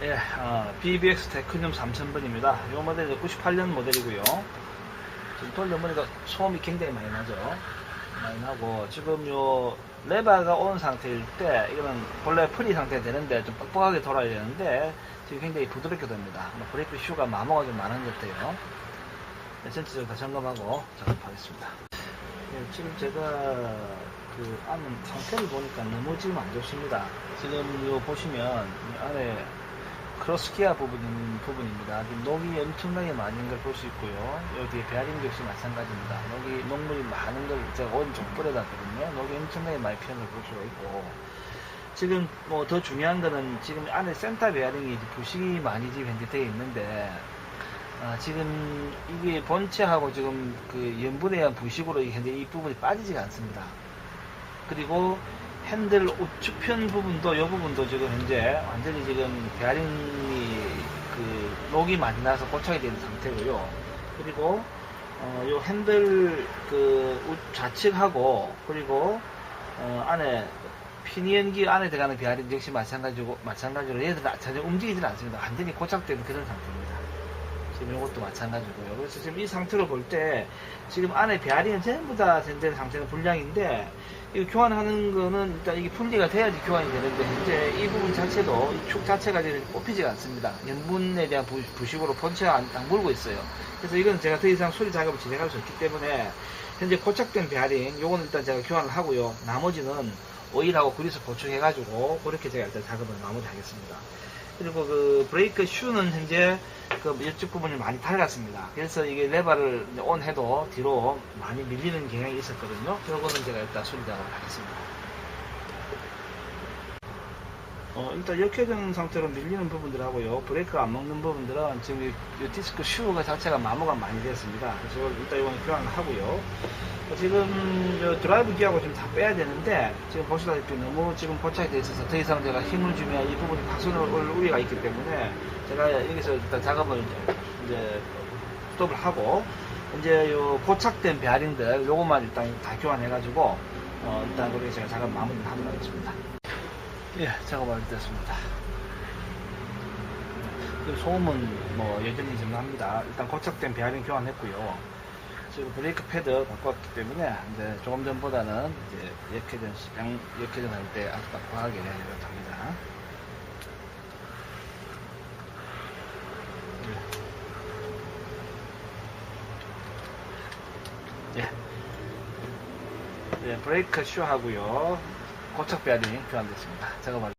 예, 어, BBX 테크늄 3000번입니다. 이 모델은 98년 모델이고요. 지금 돌려보니까 소음이 굉장히 많이 나죠. 많이 나고, 지금 요 레바가 온 상태일 때, 이거는 본래 프리 상태 되는데 좀 뻑뻑하게 돌아야 되는데, 지금 굉장히 부드럽게 됩니다. 뭐 브레이크 슈가 마모가 좀 많은 것 같아요. 네, 전체적으로 다 점검하고 작업하겠습니다. 예, 지금 제가 그 안은 상태를 보니까 너무 지금 안 좋습니다. 지금 요 보시면 이 안에 크로스기아 부분, 부분입니다. 지금 녹이 엄청나게 많은 걸 볼 수 있고요. 여기 베어링 역시 마찬가지입니다. 녹이, 녹물이 많은 걸 제가 오른쪽 뿌려놨거든요. 녹이 엄청나게 많이 피는 걸 볼 수가 있고. 지금 뭐 더 중요한 거는 지금 안에 센터 베어링이 부식이 많이 지금 현재 되어 있는데, 아, 지금 이게 본체하고 지금 그 염분에 의한 부식으로 현재 이 부분이 빠지지가 않습니다. 그리고 핸들 우측편 부분도 이 부분도 지금 현재 완전히 지금 베어링이 그 녹이 많이 나서 고착이 되는 상태고요. 그리고 어, 요 핸들 그 우- 좌측하고 그리고 어, 안에 피니언기 안에 들어가는 베어링 역시 마찬가지고 마찬가지로 얘들 전혀 움직이질 않습니다. 완전히 고착된 그런 상태입니다. 지금 이것도 마찬가지고요. 그래서 지금 이 상태로 볼 때 지금 안에 베어링은 전부 다 현재 상태는 불량인데 이 교환하는 거는 일단 이게 분리가 돼야지 교환이 되는데 현재 이 부분 자체도 이 축 자체가 지금 뽑히지가 않습니다. 염분에 대한 부, 부식으로 본체가 안, 안 물고 있어요. 그래서 이건 제가 더 이상 수리 작업을 진행할 수 없기 때문에 현재 고착된 베어링 요거는 일단 제가 교환을 하고요. 나머지는 오일하고 그리스 보충해가지고 그렇게 제가 일단 작업을 마무리하겠습니다. 그리고 그 브레이크 슈는 현재 그 이쪽 부분이 많이 달갔습니다. 그래서 이게 레버를 온 해도 뒤로 많이 밀리는 경향이 있었거든요. 그거는 제가 일단 수리 작업을 하겠습니다. 어, 일단 역회전 상태로 밀리는 부분들하고요. 브레이크가 안 먹는 부분들은 지금 이, 이 디스크 슈가 자체가 마모가 많이 됐습니다. 그래서 일단 이거는 교환을 하고요. 어, 지금 저 드라이브 기어하고 좀 다 빼야 되는데 지금 보시다시피 너무 지금 고착이 돼 있어서 더 이상 제가 힘을 주면 이 부분이 파손을 올 우려가 있기 때문에 제가 여기서 일단 작업을 이제 스톱을 하고 이제 요 고착된 베어링들 요것만 일단 다 교환해가지고 어, 일단 그렇게 제가 작업 마무리를 하도록 하겠습니다. 예, 작업 완료됐습니다. 소음은 뭐 여전히 좀 납니다. 일단 고착된 베어링 교환했고요. 지금 브레이크 패드 바꿨기 때문에 이제 조금 전보다는 이제 역회전, 시- 양 역회전 할 때 아주 빡빡하게 이렇게 합니다. 예. 예, 브레이크 슈 하고요. 고착 베어링 교환됐습니다. 작업 완료.